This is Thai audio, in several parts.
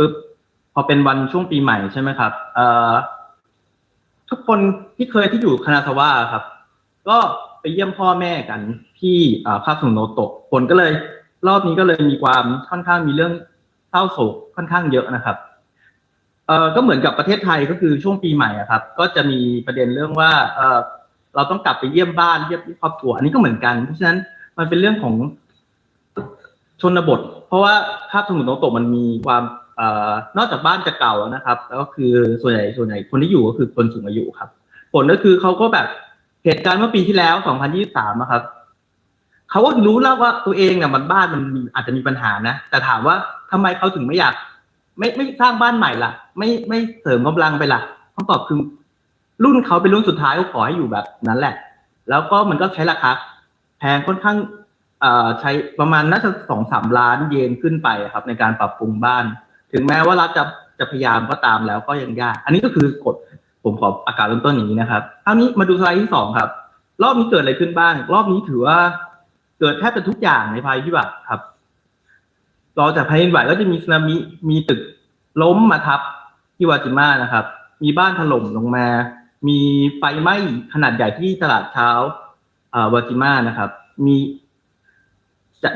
ปุ๊บพอเป็นวันช่วงปีใหม่ใช่ไหมครับเอ่อทุกคนที่เคยที่อยู่คานาซาครับ ก็ไปเยี่ยมพ่อแม่กันที่อ่าคาสุโนโตะผลก็เลย รอบนี้ก็เลยมีความค่อนข้างมีเรื่องเศร้าโศกค่อนข้างเยอะนะครับเอ่อก็เหมือนกับประเทศไทยก็คือช่วงปีใหม่อะครับ ก็จะมีประเด็นเรื่องว่าเออเราต้องกลับไปเยี่ยมบ้านเยี่ยมครอบครัวอันนี้ก็เหมือนกัน เพราะฉะนั้นมันเป็นเรื่องของชนบท เพราะว่าภาพสมุทรโนโตะมันมีความ ออนอกจากบ้านจะเก่านะครับ แล้วก็คือส่วนใหญ่ส่วนใหญ่คนที่อยู่ก็คือคนสูงอายุครับ ผลก็คือเขาก็แบบเหตุการณ์เมื่อปีที่แล้ว 2023อะครับเขาก็รู้แล้วว่าตัวเองเนี่ยมันบ้านมันอาจจะมีปัญหานะ แต่ถามว่าทำไมเขาถึงไม่อยาก ไม่ไม่สร้างบ้านใหม่ล่ะ ไม่ไม่เสริมกำลังไปล่ะคำตอบคือรุ่นเขาเป็นรุ่นสุดท้ายก็ขอให้อยู่แบบนั้นแหละ แล้วก็มันก็ใช้ราคาแพงค่อนข้างเอ่อใช้ประมาณน่าจะสองสามล้านเยนขึ้นไปครับ ในการปรับปรุงบ้าน ถึงแม้ว่ารัฐจะจะพยายามก็ตามแล้วก็ยังยาก อันนี้ก็คือกฎผมขออากาศเริ่มต้นอย่างนี้นะครับคราวนี้มาดูสไลด์ที่สองครับ รอบนี้เกิดอะไรขึ้นบ้าง รอบนี้ถือว่าเกิดแทบจะทุกอย่างในภัยพิบัติครับรอจากแผ่นดินไหวก็จะมีสึนามิมีตึกล้มมาทับที่วาจิมานะครับ มีบ้านถล่มลงมา มีไฟไหม้ขนาดใหญ่ที่ตลาดเช้าอ่าวาจิมานะครับ มี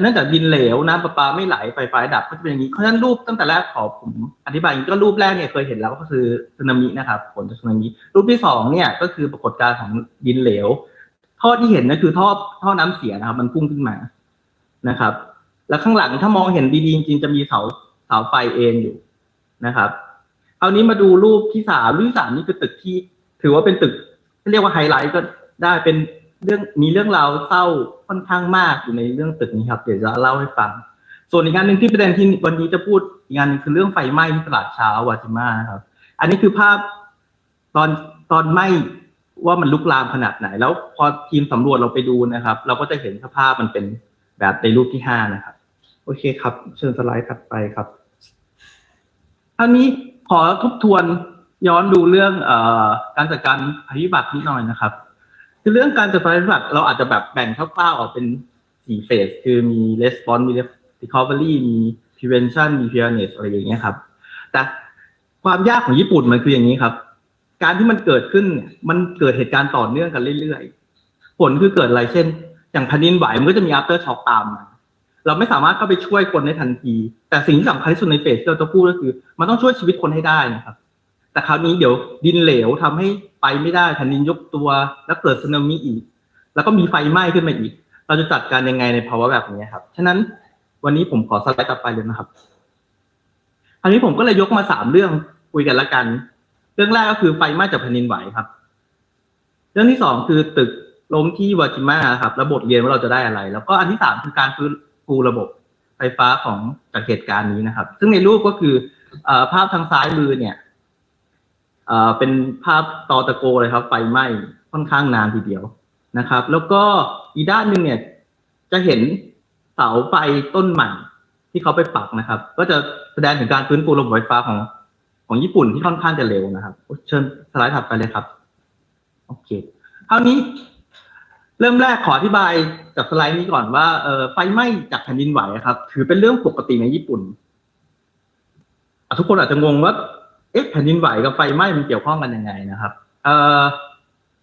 เนื่องจากดินเหลวน้ำประปาไม่ไหลไฟฟ้าดับก็จะเป็นอย่างนี้เพราะฉะนั้นรูปตั้งแต่แรกขอผมอธิบายอย่างนี้ก็รูปแรกเนี่ยเคยเห็นแล้วก็คือสึนามินะครับผลจากสึนามิรูปที่สองเนี่ยก็คือปรากฏการณ์ของดินเหลวท่อที่เห็นนั่นคือท่อท่อน้ำเสียนะครับ มันพุ่งขึ้นมานะครับ แล้วข้างหลังถ้ามองเห็นดีๆจริงจะมีเสาเสาไฟเอ็นอยู่นะครับคราวนี้มาดูรูปที่สามรูปที่สามนี่คือตึกที่ ถือว่าเป็นตึกที่เรียกว่าไฮไลท์ก็ได้เป็น เรื่องมีเรื่องราวเศร้าค่อนข้างมากอยู่ในเรื่องตึกนี้ครับเดี๋ยวจะเล่าให้ฟัง ส่วนอีกงานหนึ่งที่ประเด็นที่วันนี้จะพูดอีกงานหนึ่งคือเรื่องไฟไหม้ที่ตลาดเช้าวาจิมาครับ อันนี้คือภาพตอนตอนไหม้ว่ามันลุกลามขนาดไหน แล้วพอทีมสำรวจเราไปดูนะครับ เราก็จะเห็นสภาพมันเป็นแบบในรูปที่ห้านะครับ โอเคครับ เชิญสไลด์ถัดไปครับอันนี้ขอทบทวนย้อนดูเรื่องอการจัดการภัยพิบัตินิดหน่อยนะครับ คือเรื่องการจัดการวิบัติเราอาจจะแบบแบ่งคร่าวๆออกเป็นสี่เฟส คือมี response มี recovery มี prevention มี preparedness อะไรอย่างเงี้ยครับ แต่ความยากของญี่ปุ่นมันคืออย่างนี้ครับ การที่มันเกิดขึ้นมันเกิดเหตุการณ์ต่อเนื่องกันเรื่อยๆ ผลคือเกิดอะไรเช่น อย่างแผ่นดินไหวมันก็จะมี after shock ตามมาเราไม่สามารถเข้าไปช่วยคนได้ทันที แต่สิ่งที่สำคัญที่สุดในเฟสที่เราจะพูดก็คือ มันต้องช่วยชีวิตคนให้ได้นะครับ แต่คราวนี้เดี๋ยวดินเหลวทำให้ ไปไม่ได้แผ่นดินยกตัว แล้วเกิดสึนามิอีก แล้วก็มีไฟไหม้ขึ้นมาอีก เราจะจัดการยังไงในภาวะแบบนี้ครับ ฉะนั้นวันนี้ผมขอสไลด์ต่อไปเลยนะครับคราวนี้ผมก็เลยยกมาสามเรื่องคุยกันละกัน เรื่องแรกก็คือไฟไหม้จากแผ่นดินไหวครับ เรื่องที่สองคือตึกล้มที่วาจิมาครับแล้วบทเรียนว่าเราจะได้อะไร แล้วก็อันที่สามคือการฟื้นฟูระบบไฟฟ้าของจากเหตุการณ์นี้นะครับ ซึ่งในรูปก็คืออภาพทางซ้ายมือเนี่ย อ่อเป็นภาพตอตะโกเลยครับ ไฟไหม้ค่อนข้างนานทีเดียวนะครับ แล้วก็อีกด้านหนึ่งเนี่ยจะเห็นเสาไฟต้นใหม่ที่เขาไปปักนะครับ ก็จะแสดงถึงการฟื้นฟูระบบไฟฟ้าของของญี่ปุ่นที่ค่อนข้างจะเร็วนะครับ เชิญสไลด์ถัดไปเลยครับโอเคคราวนี้เริ่มแรกขออธิบายจากสไลด์นี้ก่อนว่าเออไฟไหม้จากแผ่นดินไหวครับ ถือเป็นเรื่องปกติในญี่ปุ่น ทุกคนอาจจะงงว่า เอ๊ะแผ่นดินไหวกับไฟไหม้มันเกี่ยวข้องกันยังไงนะครับเอ่อ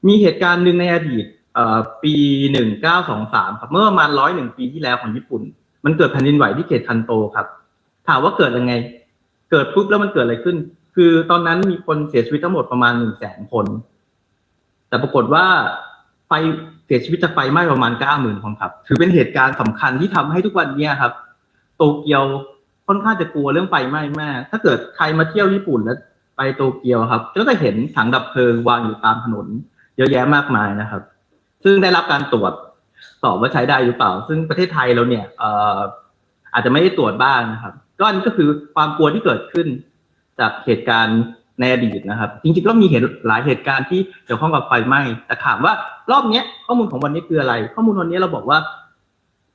มีเหตุการณ์หนึ่งในอดีตเอ่อปีหนึ่งเก้าสองสามครับเมื่อประมาณร้อยหนึ่งปีที่แล้วของญี่ปุ่น มันเกิดแผ่นดินไหวที่เขตคันโตครับ ถามว่าเกิดยังไง เกิดปุ๊บแล้วมันเกิดอะไรขึ้น คือตอนนั้นมีคนเสียชีวิตทั้งหมดประมาณหนึ่งแสนคน แต่ปรากฏว่าไฟเสียชีวิตจากไฟไหม้ประมาณเก้าหมื่นคนครับถือเป็นเหตุการณ์สำคัญที่ทำให้ทุกวันนี้ครับ โตเกียวค่อนข้างจะกลัวเรื่องไฟไหม้มาก ถ้าเกิดใครมาเที่ยวญี่ปุ่นแล้ว ไปโตเกียวครับ ก็จะเห็นถังดับเพลิงวางอยู่ตามถนน เยอะแยะมากมายนะครับ ซึ่งได้รับการตรวจสอบว่าใช้ได้หรือเปล่า ซึ่งประเทศไทยเราเนี่ยเอ่ออาจจะไม่ได้ตรวจบ้างนะครับ ก็อันนี้ก็คือความกลัวที่เกิดขึ้น จากเหตุการณ์ในอดีตนะครับ จริงๆก็มีเหตุหลายเหตุการณ์ที่เกี่ยวข้องกับไฟไหม้แต่ถามว่ารอบเนี้ยข้อมูลของวันนี้คืออะไร ข้อมูลวันนี้เราบอกว่า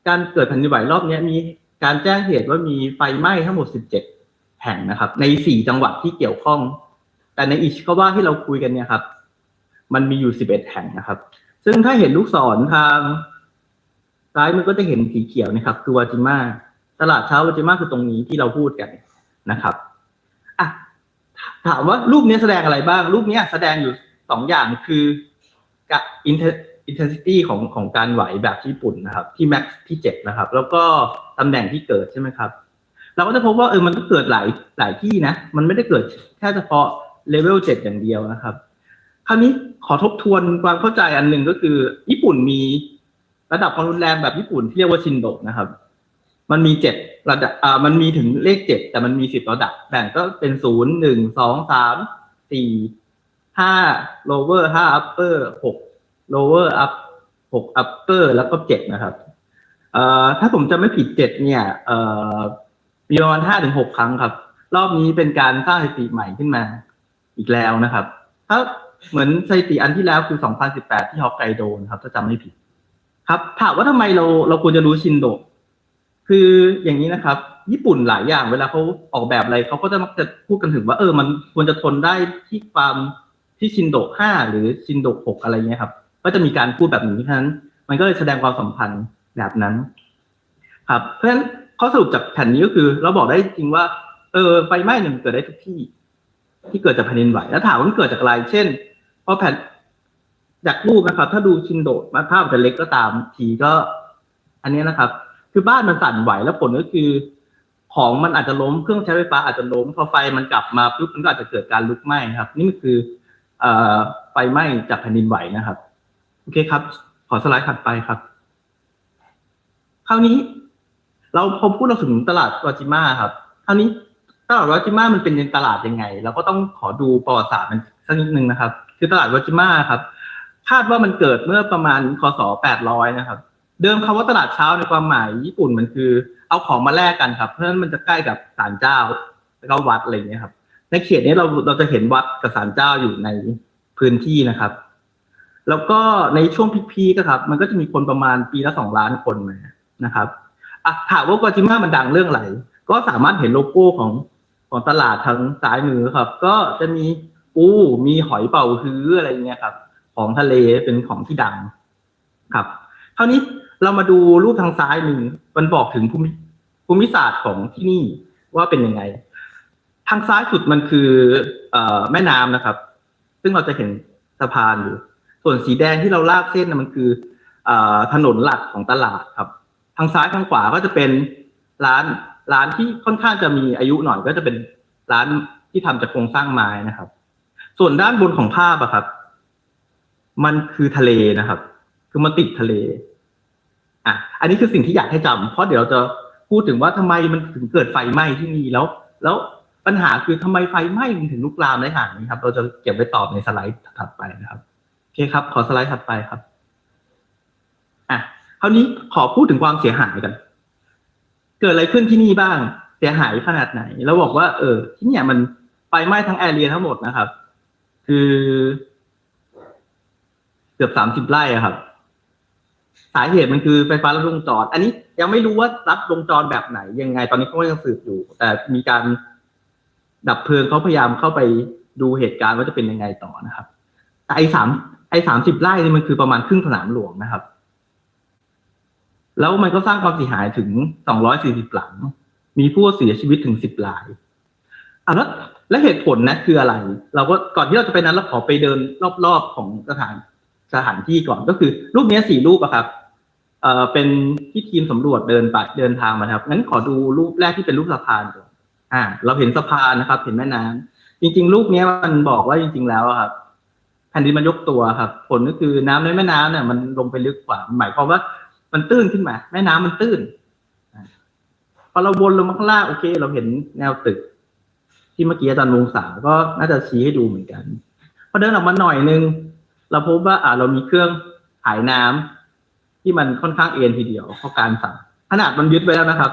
การเกิดแผ่นดินไหวรอบเนี้ยมีการแจ้งเหตุว่ามีไฟไหม้ทั้งหมด 17 แห่งนะครับ ใน4จังหวัดที่เกี่ยวข้อง แต่ในอิชิคาวะที่เราคุยกันเนี่ยครับ มันมีอยู่11แห่งนะครับ ซึ่งถ้าเห็นลูกศรทางซ้ายมันก็จะเห็นสีเขียวนะครับ คือวาจิมาตลาดเช้าวาจิมาคือตรงนี้ที่เราพูดกันนะครับอะถามว่ารูปนี้แสดงอะไรบ้าง รูปนี้แสดงอยู่สองอย่างคือกับ intensity ของของการไหวแบบญี่ปุ่นนะครับ ที่ max ที่เจ็ดนะครับ แล้วก็ตำแหน่งที่เกิดใช่ไหมครับ เราก็จะพบว่าเออมันก็เกิดหลายหลายที่นะ มันไม่ได้เกิดแค่เฉพาะเลเวลเจ็ดอย่างเดียวนะครับ คราวนี้ขอทบทวนความเข้าใจอันหนึ่งก็คือ ญี่ปุ่นมีระดับความรุนแรงแบบญี่ปุ่นที่เรียกว่าชินโดะนะครับ มันมีเจ็ดระดับอ่ามันมีถึงเลขเจ็ดแต่มันมีสิบระดับแบ่งก็เป็นศูนย์หนึ่งสองสามสี่ห้า lower ห้า upper หก lower up หก upper แล้วก็เจ็ดนะครับเอ่อถ้าผมจะไม่ผิดเจ็ดเนี่ย เอ่อ มีประมาณห้าถึงหกครั้งครับ รอบนี้เป็นการสร้างสถิติใหม่ขึ้นมาอีกแล้วนะครับถ้าเหมือนสถิติอันที่แล้วคือ 2018 ที่ฮอกไกโดนะครับถ้าจำไม่ผิด ครับ ถามว่าทำไมเราเราควรจะรู้ชินโด คืออย่างนี้นะครับ ญี่ปุ่นหลายอย่างเวลาเขาออกแบบอะไรเขาก็จะมักจะพูดกันถึงว่าเออ มันควรจะทนได้ที่ความที่ชินโดห้าหรือชินโดหกอะไรเงี้ยครับ ก็จะมีการพูดแบบนี้เพราะฉะนั้น มันก็เลยแสดงความสัมพันธ์แบบนั้น ครับ เพราะฉะนั้น ข้อสรุปจากแผ่นนี้ก็คือ เราบอกได้จริงว่า เออไฟไหม้เนี่ยมันเกิดได้ทุกที่ ที่เกิดจากแผ่นดินไหวแล้วถามว่ามันเกิดจากอะไร เช่นพอแผ่นจากรูปนะครับ ถ้าดูชินโดมาภาพจะเล็กก็ตามทีก็ อันนี้นะครับ คือบ้านมันสั่นไหวแล้วผลก็คือ ของมันอาจจะล้มเครื่องใช้ไฟฟ้าอาจจะล้มพอไฟมันกลับมาปุ๊บมันก็อาจจะเกิดการลุกไหม้ครับ นี่คือเอ่อไฟไหม้จากแผ่นดินไหวนะครับ โอเคครับ ขอสไลด์ถัดไปครับ คราวนี้ เราพอพูดเราถึงตลาดวาจิมาครับคราวนี้ตลาดวาจิมามันเป็นตลาดยังไง เราก็ต้องขอดูประวัติศาสตร์มันสักนิดนึงนะครับ คือตลาดวาจิมาครับ คาดว่ามันเกิดเมื่อประมาณคศ 800 นะครับ เดิมคำว่าตลาดเช้าในความหมายญี่ปุ่นมันคือ เอาของมาแลกกันครับ เพราะฉะนั้นมันจะใกล้กับศาลเจ้าแล้วก็วัดอะไรอย่างเงี้ยครับ ในเขตนี้เราเราจะเห็นวัดกับศาลเจ้าอยู่ในพื้นที่นะครับ แล้วก็ในช่วงพีคๆก็ครับ มันก็จะมีคนประมาณปีละสองล้านคนนะครับ อะถามว่ากวาจิมามันดังเรื่องอะไร ก็สามารถเห็นโลโก้ของของตลาดทางซ้ายมือครับ ก็จะมีปูมีหอยเป่าฮื้ออะไรเงี้ยครับ ของทะเลเป็นของที่ดังครับคราวนี้เรามาดูรูปทางซ้ายมือมันบอกถึงภูมิภูมิศาสตร์ของที่นี่ว่าเป็นยังไง ทางซ้ายสุดมันคือเอ่อแม่น้ำนะครับ ซึ่งเราจะเห็นสะพานอยู่ ส่วนสีแดงที่เราลากเส้นนะมันคืออ่อถนนหลักของตลาดครับ ทางซ้ายทางขวาก็จะเป็นร้านร้านที่ค่อนข้างจะมีอายุหน่อยก็จะเป็นร้านที่ทำจากโครงสร้างไม้นะครับ ส่วนด้านบนของภาพอะครับ มันคือทะเลนะครับ คือมันติดทะเลอะอันนี้คือสิ่งที่อยากให้จำเพราะเดี๋ยวเราจะพูดถึงว่าทำไมมันถึงเกิดไฟไหม้ที่นี่แล้ว แล้วปัญหาคือทำไมไฟไหม้มันถึงลุกลามได้ขนาดนี้ครับ เราจะเก็บไว้ตอบในสไลด์ถัดไปนะครับโอเคครับ ขอสไลด์ถัดไปครับอะ คราวนี้ขอพูดถึงความเสียหายกัน เกิดอะไรขึ้นที่นี่บ้าง เสียหายขนาดไหน แล้วบอกว่า เออ ที่เนี่ยมันไฟไหม้ทั้งแอเรียทั้งหมดนะครับ คือ เกือบสามสิบไร่ครับ สาเหตุมันคือไฟฟ้าลัดวงจร อันนี้ยังไม่รู้ว่ารัดวงจรแบบไหน ยังไง ตอนนี้เขาก็ยังสืบอยู่ แต่มีการดับเพลิงเขาพยายามเข้าไปดูเหตุการณ์ว่าจะเป็นยังไงต่อนะครับแต่ไอ้สามไอ้สามสิบไร่นี่มันคือประมาณครึ่งสนามหลวงนะครับ แล้วมันก็สร้างความเสียหายถึงสองร้อยสี่สิบหลัง มีผู้เสียชีวิตถึงสิบรายอะแล้วแล้วเหตุผลนะคืออะไร เราก็ก่อนที่เราจะไปนั้นเราขอไปเดินรอบๆของสถานสถานที่ก่อนก็คือ รูปนี้สี่รูปอะครับเอ่อเป็นที่ทีมสำรวจเดินไปเดินทางมาครับงั้นขอดูรูปแรกที่เป็นรูปสะพานก่อนอ่า เราเห็นสะพานนะครับ เห็นแม่น้ำจริง ๆ รูปนี้มันบอกว่าจริง ๆ แล้วอะครับแผ่นดินมันยกตัวครับ ผลก็คือน้ำในแม่น้ำเนี่ยมันลงไปลึกกว่า หมายความว่า มันตื้นขึ้นมา แม่น้ำมันตื้นพอเราวนลงมาข้างล่างโอเค เราเห็นแนวตึก ที่เมื่อกี้อาจารย์วงศาก็น่าจะชี้ให้ดูเหมือนกันพอเดินออกมาหน่อยนึงเราพบว่าอ่าเรามีเครื่องหายน้ำที่มันค่อนข้างเอ็นทีเดียวเพราะการสั่งขนาดมันยึดไว้แล้วนะครับ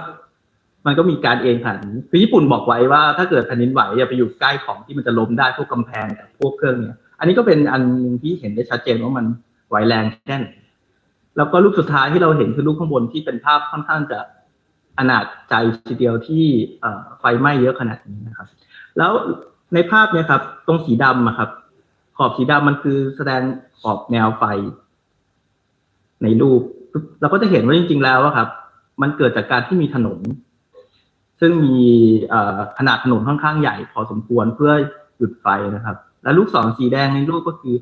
มันก็มีการเอ็นขนาดนี้คือญี่ปุ่นบอกไว้ว่าถ้าเกิดแผ่นดินไหวอย่าไปอยู่ใกล้ของที่มันจะล้มได้พวกกำแพงกับพวกเครื่องเนี้ยอันนี้ก็เป็นอันนึงที่เห็นได้ชัดเจนว่ามันไหวแรงแค่ไหน แล้วก็รูปสุดท้ายที่เราเห็นคือรูปข้างบนที่เป็นภาพค่อนข้างจะอนาจใจทีเดียวที่ไฟไหม้เยอะขนาดนี้นะครับ แล้วในภาพเนี่ยครับ ตรงสีดำครับ ขอบสีดำมันคือแสดงขอบแนวไฟ ในรูป เราก็จะเห็นว่าจริง ๆ แล้วครับ มันเกิดจากการที่มีถนน ซึ่งมีขนาดถนนค่อนข้างใหญ่พอสมควรเพื่อหยุดไฟนะครับ แล้วลูกศรสีแดงในรูปก็คือ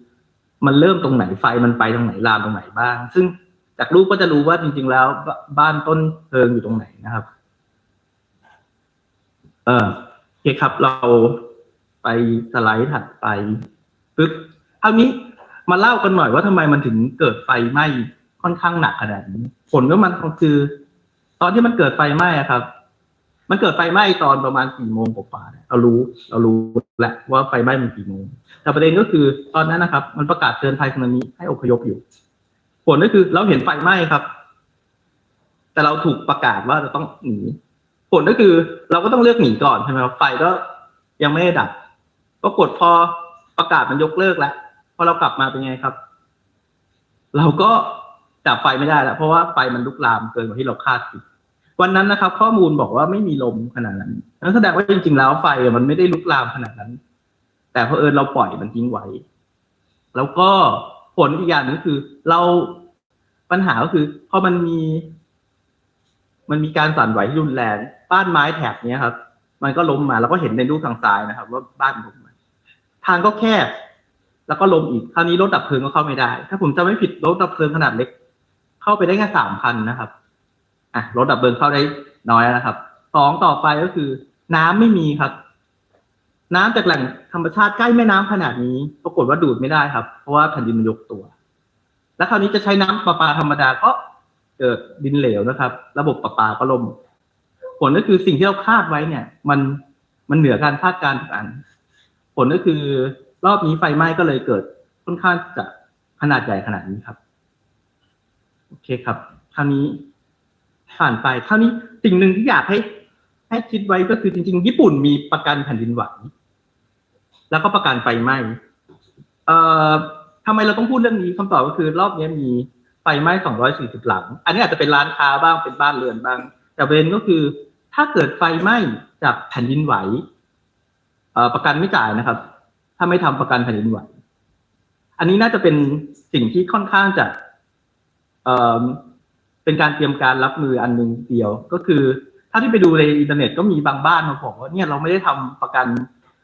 มันเริ่มตรงไหนไฟมันไปตรงไหนลามตรงไหนบ้าง ซึ่งจากรูปก็จะรู้ว่าจริง ๆ แล้ว บ้านต้นเพลิงอยู่ตรงไหนนะครับ เออโอเคครับ เราไปสไลด์ถัดไปปึ๊บครานี้มาเล่ากันหน่อยว่าทำไมมันถึงเกิดไฟไหม้ค่อนข้างหนักขนาดนี้ ผลก็มันคือ ตอนที่มันเกิดไฟไหม้ครับ มันเกิดไฟไหม้ตอนประมาณสี่โมงกว่าๆเนี่ยเรารู้เรารู้แหละว่าไฟไหม้มันกี่โมง แต่ประเด็นก็คือตอนนั้นนะครับ มันประกาศเตือนภัยสึนามิให้อพยพอยู่ ผลก็คือเราเห็นไฟไหม้ครับ แต่เราถูกประกาศว่าจะต้องหนีผลก็คือ เราก็ต้องเลือกหนีก่อนใช่ไหมครับไฟก็ยังไม่ได้ดับปรากฏพอประกาศมันยกเลิกแล้วพอเรากลับมาเป็นไงครับ เราก็ดับไฟไม่ได้แล้วเพราะว่าไฟมันลุกลามเกินกว่าที่เราคาดคิด วันนั้นนะครับ ข้อมูลบอกว่าไม่มีลมขนาดนั้นนั่นแสดงว่าจริงๆแล้วไฟมันไม่ได้ลุกลามขนาดนั้น แต่เพอเอิญเราปล่อยมันทิ้งไว้ แล้วก็ผลอีกอย่างหนึงคือ เราปัญหาก็คือพอมันมี มันมีการสั่นไหวที่รุนแรงบ้านไม้แถบเนี้ยครับ มันก็ล้มมาแล้วก็เห็นในรูปทางซ้ายนะครับ ว่าบ้านล้มมาทางก็แคบแล้วก็ล้มอีกคราวนี้รถดับเพลิงก็เข้าไม่ได้ ถ้าผมจำไม่ผิดรถดับเพลิงขนาดเล็ก เข้าไปได้แค่สามพันนะครับ อะรถดับเพลิงเข้าได้น้อยแล้วนะครับสองต่อไปก็คือ น้ำไม่มีครับ น้ำจากแหล่งธรรมชาติใกล้แม่น้ำขนาดนี้ ปรากฏว่าดูดไม่ได้ครับ เพราะว่าแผ่นดินมันยกตัว แล้วคราวนี้จะใช้น้ำประปาธรรมดาก็เกิดดินเหลวนะครับ ระบบประปาก็ล่ม ผลก็คือสิ่งที่เราคาดไว้เนี่ย มันมันเหนือการคาดการณ์ทุกอัน ผลก็คือรอบนี้ไฟไหม้ก็เลยเกิดค่อนข้างจะขนาดใหญ่ขนาดนี้ครับ โอเคครับคราวนี้ ผ่านไปคราวนี้สิ่งหนึ่งที่อยากให้ให้คิดไว้ก็คือจริง ๆ ญี่ปุ่นมีประกันแผ่นดินไหวแล้วก็ประกันไฟไหม้เอ่อทำไมเราต้องพูดเรื่องนี้คำตอบก็คือ รอบนี้มีไฟไหม้240หลัง อันนี้อาจจะเป็นร้านค้าบ้างเป็นบ้านเรือนบ้าง แต่ประเด็นก็คือ ถ้าเกิดไฟไหม้จากแผ่นดินไหวเอ่อประกันไม่จ่ายนะครับ ถ้าไม่ทำประกันแผ่นดินไหว อันนี้น่าจะเป็นสิ่งที่ค่อนข้างจะ เป็นการเตรียมการรับมืออันหนึ่งเดียว ก็คือถ้าที่ไปดูในอินเทอร์เน็ตก็มีบางบ้านมาบอกว่าเนี่ยเราไม่ได้ทำประกัน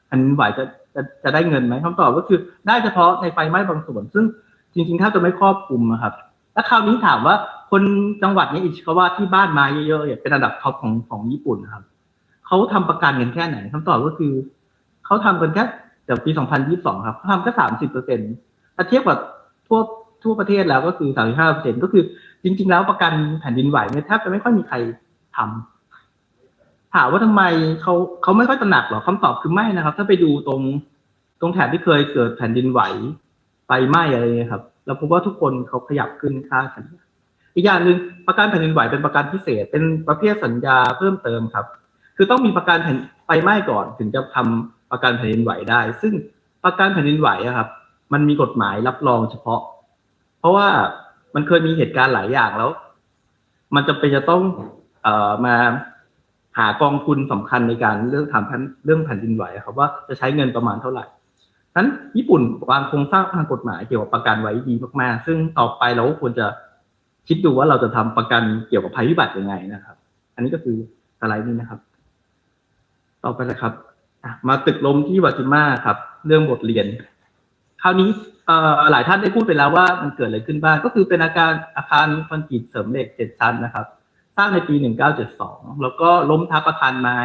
แผ่นไหวจะจะจะได้เงินไหมคำตอบก็คือได้เฉพาะในไฟไหม้บางส่วน ซึ่งจริงๆถ้าจะไม่ครอบคลุมอะครับ แล้วคราวนี้ถามว่าคนจังหวัดนี้อิชิคาวะที่บ้านม้เยอะๆเป็นอันดับท็อปของของญี่ปุ่นนะครับเขาทำประกันกันแค่ไหนคำตอบก็คือเขาทำกันแค่แต่ปี 2022 ครับเขาทำแค่ 30เปอร์เซ็นต์ถ้าเทียบกับทั่วทั่วประเทศแล้วก็คือ 35เปอร์เซ็นต์ก็คือ จริง ๆ แล้วประกันแผ่นดินไหวเนี่ยแทบจะไม่ค่อยมีใครทำถามว่าทำไมเขาเขาไม่ค่อยตระหนักหรอคำตอบคือไม่นะครับ ถ้าไปดูตรงตรงแถบที่เคยเกิดแผ่นดินไหวไฟไหม้อะไรเงี้ยครับเราพบว่าทุกคนเขาขยับขึ้นค่าสัญญาอีกอย่างหนึ่งประกันแผ่นดินไหวเป็นประกันพิเศษ เป็นประเภทสัญญาเพิ่มเติมครับ คือต้องมีประกันแผ่นไฟไหม้ก่อนถึงจะทำประกันแผ่นดินไหวได้ ซึ่งประกันแผ่นดินไหวอะครับ มันมีกฎหมายรับรองเฉพาะ เพราะว่า มันเคยมีเหตุการณ์หลายอย่างแล้ว มันจะเป็นจะต้อง เอ่อมาหากองทุนสำคัญในการเรื่องทำเรื่องแผ่นดินไหวครับว่าจะใช้เงินประมาณเท่าไหร่นั้นญี่ปุ่นวางโครงสร้างทางกฎหมายเกี่ยวกับประกันไว้ดีมากๆ ซึ่งต่อไปเราก็ควรจะคิดดูว่าเราจะทำประกันเกี่ยวกับภัยพิบัติยังไงนะครับ อันนี้ก็คือสไลด์นี้นะครับ ต่อไปนะครับมาตึกลมที่วาจิมาครับ เรื่องบทเรียน คราวนี้ หลายท่านได้พูดไปแล้วว่ามันเกิดอะไรขึ้นบ้าง ก็คือเป็นอาการอาคารคอนกรีตเสริมเหล็กเจ็ดชั้นนะครับ สร้างในปี 1972 แล้วก็ล้มทับอาคารไม้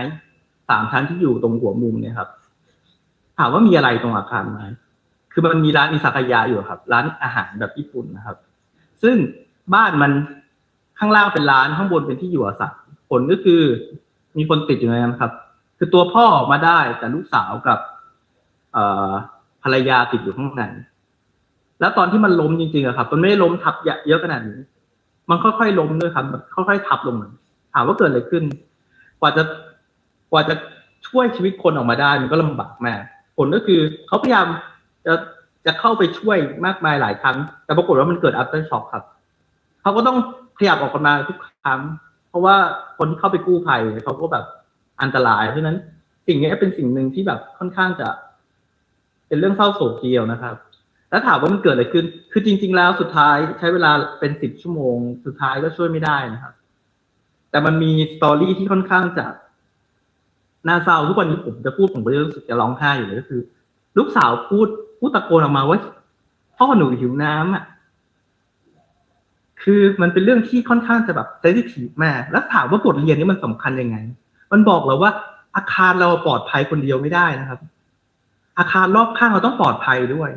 สามชั้นที่อยู่ตรงหัวมุมเนี่ยครับ ถามว่ามีอะไรตรงอาคารไม้คือมันมีร้านอิซากายะอยู่ครับ ร้านอาหารแบบญี่ปุ่นนะครับ ซึ่งบ้านมันข้างล่างเป็นร้านข้างบนเป็นที่อยู่อาศัยผลก็คือ มีคนติดอยู่ในนั้นครับ คือตัวพ่อออกมาได้แต่ลูกสาวกับภรรยาติดอยู่ข้างใน แล้วตอนที่มันล้มจริงๆอะครับ มันไม่ได้ล้มทับเยอะขนาดนี้ มันค่อยๆล้มด้วยครับแบบค่อยๆทับลงมาถามว่าเกิดอะไรขึ้น กว่าจะกว่าจะช่วยชีวิตคนออกมาได้มันก็ลำบากมากผลก็คือเขาพยายามจะจะเข้าไปช่วยมากมายหลายครั้ง แต่ปรากฏว่ามันเกิด after shock ครับ เขาก็ต้องขยับออกมาทุกครั้ง เพราะว่าคนที่เข้าไปกู้ภัยเขาก็แบบอันตราย เพราะฉะนั้นสิ่งนี้เป็นสิ่งหนึ่งที่แบบค่อนข้างจะ เป็นเรื่องเศร้าโศกเดียวนะครับ แล้วถามว่ามันเกิดอะไรขึ้น คือจริง ๆ แล้วสุดท้ายใช้เวลาเป็นสิบชั่วโมง สุดท้ายก็ช่วยไม่ได้นะครับ แต่มันมีสตอรี่ที่ค่อนข้างจะน่าเศร้าทุกวันนี้ผมจะพูดผมก็จะรู้สึกจะร้องไห้อยู่เลยก็คือ ลูกสาวพูดพูดตะโกนออกมาว่าพ่อหนูหิวน้ำอะ คือมันเป็นเรื่องที่ค่อนข้างจะแบบเซนซิทีฟมาก แล้วถามว่าบทเรียนนี้มันสำคัญยังไง มันบอกเราว่า อาคารเราปลอดภัยคนเดียวไม่ได้นะครับ อาคารรอบข้างเราต้องปลอดภัยด้วย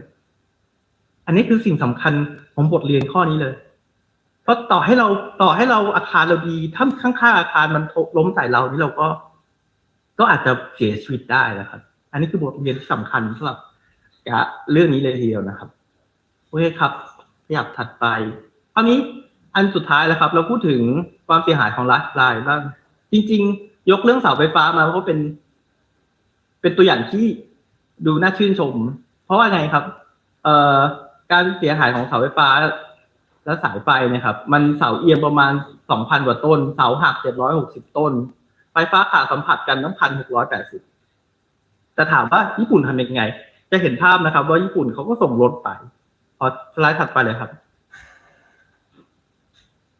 อันนี้คือสิ่งสำคัญของบทเรียนข้อนี้เลย เพราะต่อให้เราต่อให้เราอาคารเราดี ถ้าข้างๆอาคารมันล้มใส่เรานี่เราก็ ก็อาจจะเสียชีวิตได้นะครับ อันนี้คือบทเรียนที่สำคัญสำหรับเรื่องนี้เลยทีเดียวนะครับโอเคครับขยับถัดไปคราวนี้อันสุดท้ายแล้วครับ เราพูดถึงความเสียหายของไลฟ์ไตล์บ้างจริง ๆ ยกเรื่องเสาไฟฟ้ามาเพราะเป็น เป็นตัวอย่างที่ดูน่าชื่นชม เพราะว่าไงครับ เอ่อ การเสียหายของเสาไฟฟ้า และสายไฟนะครับ มันเสาเอียงประมาณสองพันกว่าต้น เสาหักเจ็ดร้อยหกสิบต้น ไฟฟ้าขาดสัมผัสกันน้ำพันหกร้อยแปดสิบแต่ถามว่าญี่ปุ่นทำยังไง จะเห็นภาพนะครับ ว่าญี่ปุ่นเขาก็ส่งรถไปพอสไลด์ถัดไปเลยครับ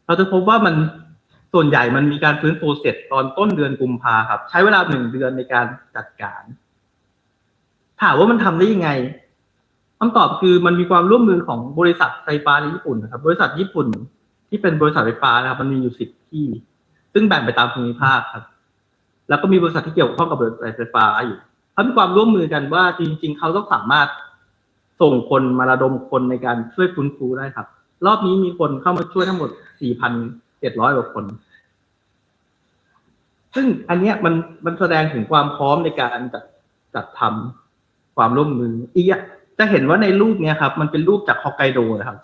เราจะพบว่ามันส่วนใหญ่มันมีการฟื้นฟูเสร็จตอนต้นเดือนกุมภาครับ ใช้เวลาหนึ่งเดือนในการจัดการ ถามว่ามันทำได้ยังไง คำตอบคือมันมีความร่วมมือของบริษัทไฟฟ้าในญี่ปุ่นนะครับ บริษัทญี่ปุ่นที่เป็นบริษัทไฟฟ้านะครับ มันมีอยู่สิบที่ ซึ่งแบ่งไปตามภูมิภาคครับ แล้วก็มีบริษัทที่เกี่ยวข้องกับบริษัทไฟฟ้าอยู่เขามีความร่วมมือกันว่าจริง ๆ เขาต้องสามารถส่งคนมาระดมคนในการช่วยฟื้นฟูได้ครับ รอบนี้มีคนเข้ามาช่วยทั้งหมด 4,700 กว่าคน ซึ่งอันเนี้ยมันมันแสดงถึงความพร้อมในการจัดจัดทำความร่วมมืออีก จะเห็นว่าในรูปเนี้ยครับ มันเป็นรูปจากฮอกไกโดนะครับ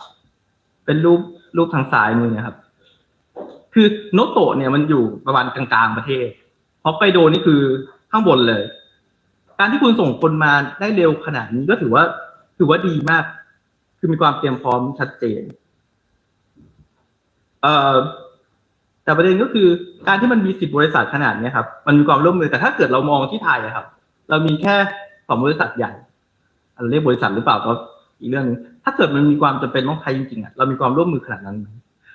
เป็นรูปรูปทางซ้ายมือนะครับ คือโนโตะเนี่ยมันอยู่ประมาณกลางๆประเทศฮอกไกโดนี่คือข้างบนเลย การที่คุณส่งคนมาได้เร็วขนาดนี้ก็ถือว่า ถือว่าดีมาก คือมีความเตรียมพร้อมชัดเจน เอ่อแต่ประเด็นก็คือการที่มันมีสิบบริษัทขนาดนี้ครับ มันมีความร่วมมือแต่ถ้าเกิดเรามองที่ไทยอะครับ เรามีแค่สองบริษัทใหญ่ เรียกบริษัทหรือเปล่าก็อีกเรื่องนึงถ้าเกิดมันมีความจำเป็นต้องใช้จริงๆอะเรามีความร่วมมือขนาดนั้นไหม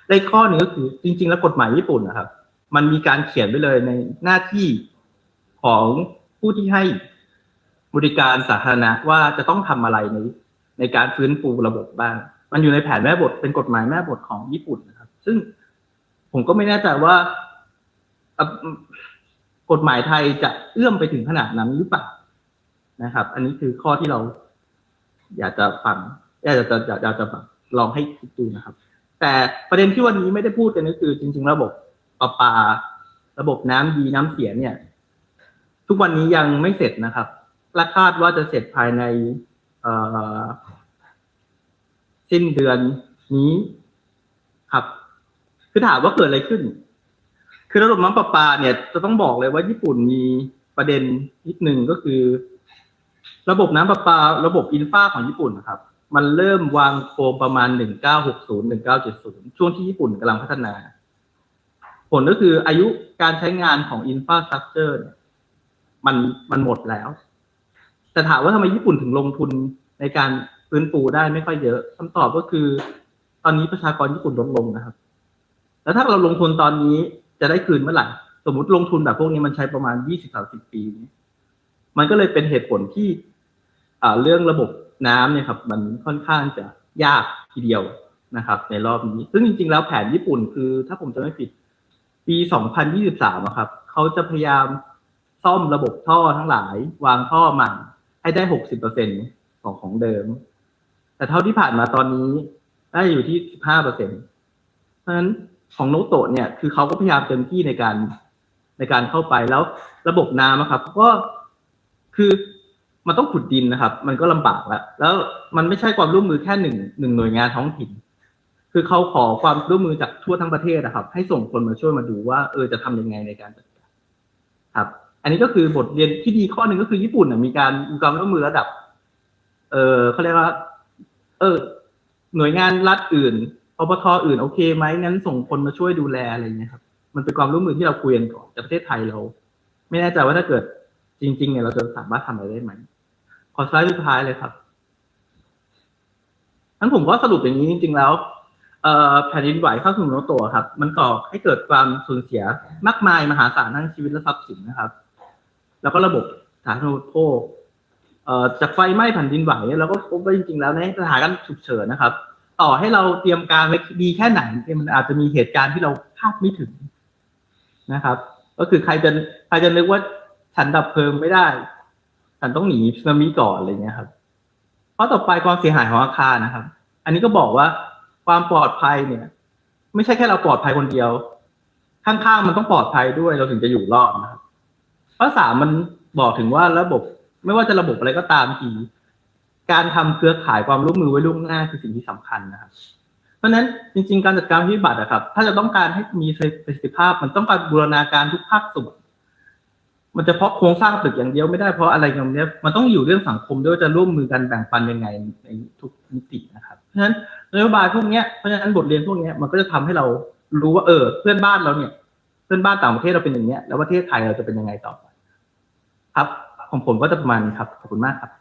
ในข้อหนึ่งก็คือ จริง ๆ แล้วกฎหมายญี่ปุ่นนะครับ มันมีการเขียนไว้เลยในหน้าที่ของผู้ที่ให้บริการสาธารณะว่าจะต้องทำอะไรในในการฟื้นฟูระบบบ้าง มันอยู่ในแผนแม่บทเป็นกฎหมายแม่บทของญี่ปุ่นนะครับ ซึ่งผมก็ไม่แน่ใจว่ากฎหมายไทยจะเอื้อมไปถึงขนาดนั้นหรือเปล่านะครับ อันนี้คือข้อที่เรา อยากจะฟังอยากจะอยากจะฟังลองให้คิดดูนะครับ แต่ประเด็นที่วันนี้ไม่ได้พูดกันก็คือ จริง ๆ ระบบประปา ระบบน้ำดีน้ำเสียเนี่ย ทุกวันนี้ยังไม่เสร็จนะครับและคาดว่าจะเสร็จภายในสิ้นเดือนนี้ครับ คือถามว่าเกิดอะไรขึ้น คือระบบน้ำประปาเนี่ยจะต้องบอกเลยว่าญี่ปุ่นมีประเด็นนิดหนึ่งก็คือ ระบบน้ำประปา ระบบอินฟาของญี่ปุ่นนะครับ มันเริ่มวางโครงประมาณ 1960 1970 ช่วงที่ญี่ปุ่นกำลังพัฒนา ผลก็คืออายุการใช้งานของอินฟาสตรักเจอร์มันมันหมดแล้ว แต่ถามว่าทำไมญี่ปุ่นถึงลงทุนในการฟื้นฟูได้ไม่ค่อยเยอะคำตอบก็คือ ตอนนี้ประชากรญี่ปุ่นลดลงนะครับ แล้วถ้าเราลงทุนตอนนี้จะได้คืนเมื่อไหร่ สมมติลงทุนแบบพวกนี้มันใช้ประมาณ 20-30 ปี มันก็เลยเป็นเหตุผลที่ เรื่องระบบน้ำเนี่ยครับมันค่อนข้างจะยากทีเดียวนะครับ ในรอบนี้ ซึ่งจริง ๆ แล้วแผนญี่ปุ่นคือ ถ้าผมจะไม่ผิด ปี 2023ครับเขาจะพยายามซ่อมระบบท่อทั้งหลาย วางท่อใหม่ให้ได้ 60%ของของเดิม แต่เท่าที่ผ่านมาตอนนี้ได้อยู่ที่ 15%เพราะฉะนั้นของโนโตะเนี่ยคือเขาก็พยายามเต็มที่ในการในการเข้าไปแล้วระบบน้ำครับก็คือ มันต้องขุดดินนะครับ มันก็ลำบากแล้ว แล้วมันไม่ใช่ความร่วมมือแค่หนึ่งหนึ่งหน่วยงานท้องถิ่น คือเขาขอความร่วมมือจากทั่วทั้งประเทศนะครับ ให้ส่งคนมาช่วยมาดูว่าเออจะทำยังไงในการจัดการครับ อันนี้ก็คือบทเรียนที่ดีข้อหนึ่งก็คือญี่ปุ่นมีการมีความร่วมมือระดับ เออเขาเรียกว่า เออ หน่วยงานรัฐอื่นอบทอื่นโอเคไหมงั้นส่งคนมาช่วยดูแลอะไรเงี้ยครับ มันเป็นความร่วมมือที่เราคุยกันก่อนแต่ประเทศไทยเรา ไม่แน่ใจว่าถ้าเกิดจริง ๆเนี่ยเราจะสามารถทำอะไรได้ไหม ขอสไลด์สุดท้ายเลยครับทั้นผมก็สรุปอย่างนี้จริง ๆ แล้วแผ่นดินไหวเข้าสู่โนโตะครับ มันก่อให้เกิดความสูญเสียมากมายมหาศาลทั้งชีวิตและทรัพย์สินนะครับ แล้วก็ระบบสาธารณูปโภคจากไฟไหม้แผ่นดินไหวเราก็พบว่าจริง ๆ แล้วในสถานการณ์ฉุกเฉินนะครับ ต่อให้เราเตรียมการไว้ดีแค่ไหนมันอาจจะมีเหตุการณ์ที่เราคาดไม่ถึงนะครับ ก็คือใครจะใครจะนึกว่าฉันดับเพลิงไม่ได้ ฉันต้องหนีสึนามิก่อนอะไรเงี้ยครับเพราะต่อไปความเสียหายของอาคารนะครับ อันนี้ก็บอกว่าความปลอดภัยเนี่ย ไม่ใช่แค่เราปลอดภัยคนเดียว ข้างๆมันต้องปลอดภัยด้วยเราถึงจะอยู่รอดนะครับข้อสามมันบอกถึงว่าระบบ ไม่ว่าจะระบบอะไรก็ตามทีการทำเครือข่ายความร่วมมือไว้ล่วงหน้าคือสิ่งที่สำคัญนะครับ เพราะฉะนั้นจริง ๆ การจัดการพิบัติอะครับ ถ้าจะต้องการให้มีประสิทธิภาพมันต้องการบูรณาการทุกภาคส่วน มันจะเพราะโครงสร้างตึกอย่างเดียวไม่ได้เพราะอะไรอย่างเนี้ยมันต้องอยู่เรื่องสังคมด้วยจะร่วมมือกันแบ่งปันยังไงในทุกมิตินะครับเพราะฉะนั้นนโยบายพวกเนี้ยเพราะฉะนั้นบทเรียนพวกเนี้ยมันก็จะทำให้เรารู้ว่าเออ เพื่อนบ้านเราเนี่ย เพื่อนบ้านต่างประเทศเราเป็นอย่างเนี้ย แล้วประเทศไทยเราจะเป็นยังไงต่อไปครับ ของผมก็จะประมาณนี้ครับขอบคุณมากครับ